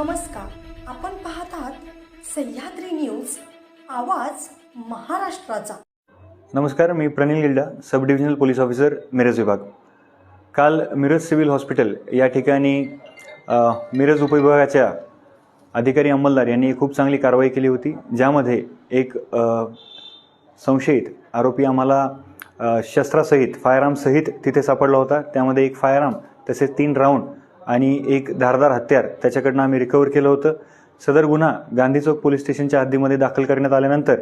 नमस्कार. आपण पाहत आहात सह्याद्री न्यूज आवाज महाराष्ट्राचा. नमस्कार मी Pranil Gilda sub divisional police officer Miraj विभाग. काल मिरज सिव्हिल हॉस्पिटल या ठिकाणी मिरज उपविभागाच्या अधिकारी अंमलदार यांनी खूप चांगली कारवाई केली होती ज्यामध्ये एक संशयित आरोपी आम्हाला शस्त्रासहित फायरआर्मसहित तिथे सापडला होता. त्यामध्ये एक फायरआर्म तसेच तीन राऊंड आणि एक धारदार हत्यार त्याच्याकडनं आम्ही रिकवर केलं होतं. सदर गुन्हा गांधी चौक पोलीस स्टेशनच्या हद्दीमध्ये दाखल करण्यात आल्यानंतर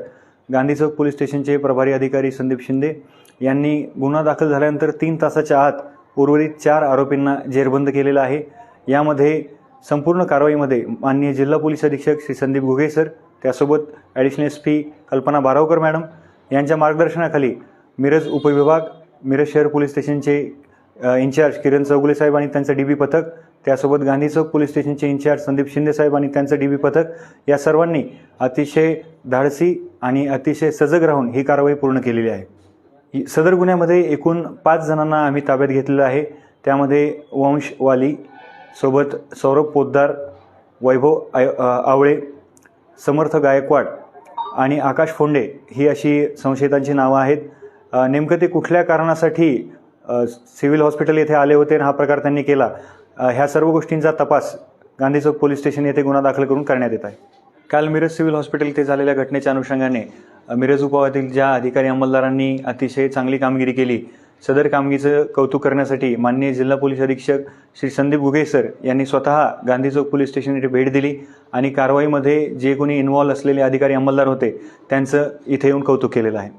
गांधी चौक पोलीस स्टेशनचे प्रभारी अधिकारी संदीप शिंदे यांनी गुन्हा दाखल झाल्यानंतर तीन तासाच्या आत उर्वरित चार आरोपींना जेरबंद केलेलं आहे. यामध्ये संपूर्ण कारवाईमध्ये माननीय जिल्हा पोलीस अधीक्षक श्री संदीप घुगे सर त्यासोबत additional S P Kalpana Baravkar madam यांच्या मार्गदर्शनाखाली मिरज उपविभाग मिरज शहर पोलीस स्टेशनचे इन्चार्ज किरण चौगुले साहेब आणि त्यांचं डी बी पथक त्यासोबत गांधी चौक पोलीस स्टेशनचे इन्चार्ज संदीप शिंदे साहेब आणि त्यांचं डी बी पथक या सर्वांनी अतिशय धाडसी आणि अतिशय सजग राहून ही कारवाई पूर्ण केलेली आहे. ही- सदर गुन्ह्यामध्ये एकूण पाच जणांना आम्ही ताब्यात घेतलेलं आहे. त्यामध्ये वंश वाली सोबत सौरभ पोद्दार वैभव आय- आवळे समर्थ गायकवाड आणि आकाश फोंडे ही अशी संशयितांची नावं आहेत. नेमकं ते कुठल्या कारणासाठी सिव्हिल हॉस्पिटल येथे आले होते आणि हा प्रकार त्यांनी केला. ह्या सर्व गोष्टींचा तपास गांधी चौक पोलीस स्टेशन येथे गुन्हा दाखल करून करण्यात येत आहे. काल मिरज सिव्हिल हॉस्पिटल येथे झालेल्या घटनेच्या अनुषंगाने मिरज उपवातील ज्या अधिकारी अंमलदारांनी अतिशय चांगली कामगिरी केली सदर कामगिरीचं कौतुक करण्यासाठी माननीय जिल्हा पोलीस अधीक्षक श्री संदीप गुगे सर यांनी स्वतः गांधी चौक पोलीस स्टेशन येथे भेट दिली आणि कारवाईमध्ये जे कोणी इन्व्हॉल्व असलेले अधिकारी अंमलदार होते त्यांचं इथे येऊन कौतुक केलेलं आहे.